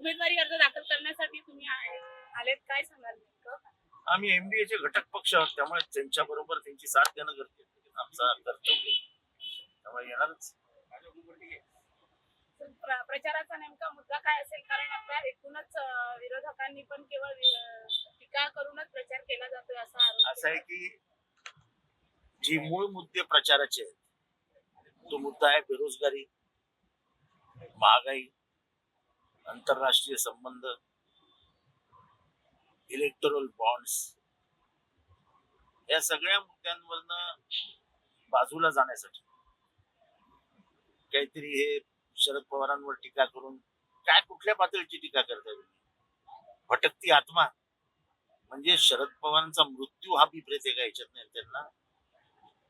उमेदवारी अर्ज दाखल करण्यासाठी तुम्ही आलेत काय सांगाल नेमकं आम्ही एमडीए चे घटक पक्ष आहोत त्यामुळे त्यांच्या बरोबर त्यांची साथ देणं गरजेचं. आमचा कर्तव्य. त्यामुळे येणारच प्रचाराचा नेमका मुद्दा काय असेल कारण आता एकूणच विरोधकांनी पण केवळ टीका करूनच प्रचार केला जातोय असा आरोप असं आहे. की जे मूळ मुद्दे प्रचाराचे आहेत तो मुद्दा आहे बेरोजगारी महागाई आंतरराष्ट्रीय संबंध इलेक्टोरल बॉन्ड्स या सगळ्या मुद्द्यांवरनं बाजूला जाण्यासाठी काहीतरी हे शरद पवारांवर टीका करून काय कुठल्या पातळीची टीका करताय तुम्ही? भटकती आत्मा. म्हणजे शरद पवारांचा मृत्यू हा बिभ्रेत आहे का याच्यात नाही त्यांना.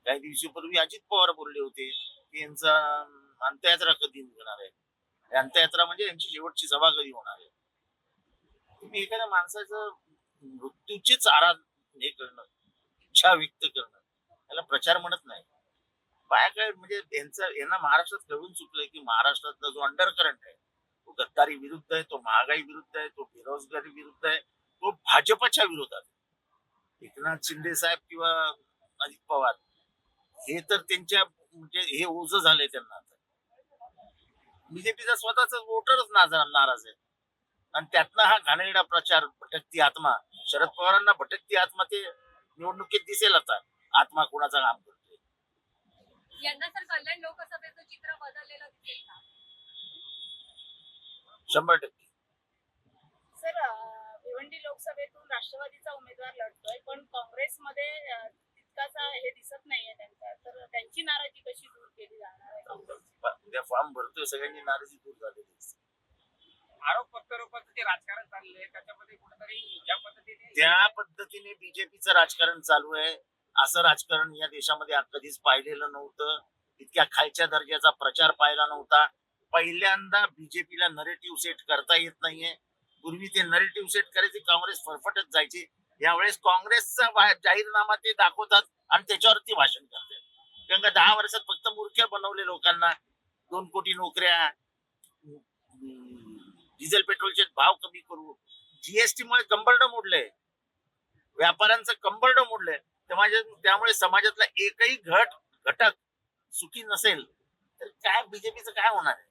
काही दिवसापूर्वी अजित पवार बोलले होते की यांचा अंतयात्रा कधी निघणार आहे? अंत्ययात्रा म्हणजे यांची शेवटची सभा कधी होणार आहे. तुम्ही एखाद्या माणसाचं मृत्यूचीच आराध हे करणं इच्छा व्यक्त करणं त्याला प्रचार म्हणत नाही. पाया काय म्हणजे यांचं यांना महाराष्ट्रात कळून चुकलंय की महाराष्ट्रातला जो अंडर करंट आहे तो गद्दारी विरुद्ध आहे तो महागाई विरुद्ध आहे तो बेरोजगारी विरुद्ध आहे तो भाजपच्या विरोधात आहे. एकनाथ शिंदे साहेब किंवा अजित पवार हे तर त्यांच्या म्हणजे हे ओझ झालंय त्यांना. बीजेपीचा स्वतःचा वोटरच नाराज आहे. आणि त्यातनं हा घाणेरडा प्रचार भटकती आत्मा शरद पवारांना भटकती आत्मा ते निवडणुकीत दिसेल आता. आत्मा कोणाचा काम करतोय? शंभर टक्के. सर भिवंडी लोकसभेतून राष्ट्रवादीचा उमेदवार लढतोय पण काँग्रेसमध्ये अं, तितकासा हे दिसत नाहीये त्यांचा तर त्यांची नाराजी कशी दूर केली जाणार आहे उद्या फॉर्म भरतोय सगळ्यांची नाराजी दूर झालेली आहे. आरोप प्रत्यारोपाचं जे राजकारण चाललंय त्याच्यामध्ये कुठेतरी ज्या पद्धतीने त्या पद्धतीने बीजेपीचं राजकारण चालू आहे. असं राजकारण या देशामध्ये आ- कधीच पाहिलेलं नव्हतं. इतक्या खालच्या दर्जाचा प्रचार पाहिला नव्हता. पहिल्यांदा बीजेपीला नरेटिव्ह सेट करता येत नाहीये. पूर्वी ते नरेटिव्ह सेट करायचे काँग्रेस फरफटत जायची. यावेळेस काँग्रेसचा जाहीरनामा ते दाखवतात आणि त्याच्यावरती भाषण करतात. कारण का दहा वर्षात फक्त मूर्ख बनवले लोकांना. दोन कोटी नोकऱ्या डिझेल पेट्रोलचे भाव कमी करू. जीएसटी मुळे कंबरड मोडलंय. व्यापाऱ्यांचं कंबरड मोडलंय. त्यामुळे त्यामुळे समाजातला एकही घट घटक सुखी नसेल तर काय बीजेपीचं काय होणार आहे?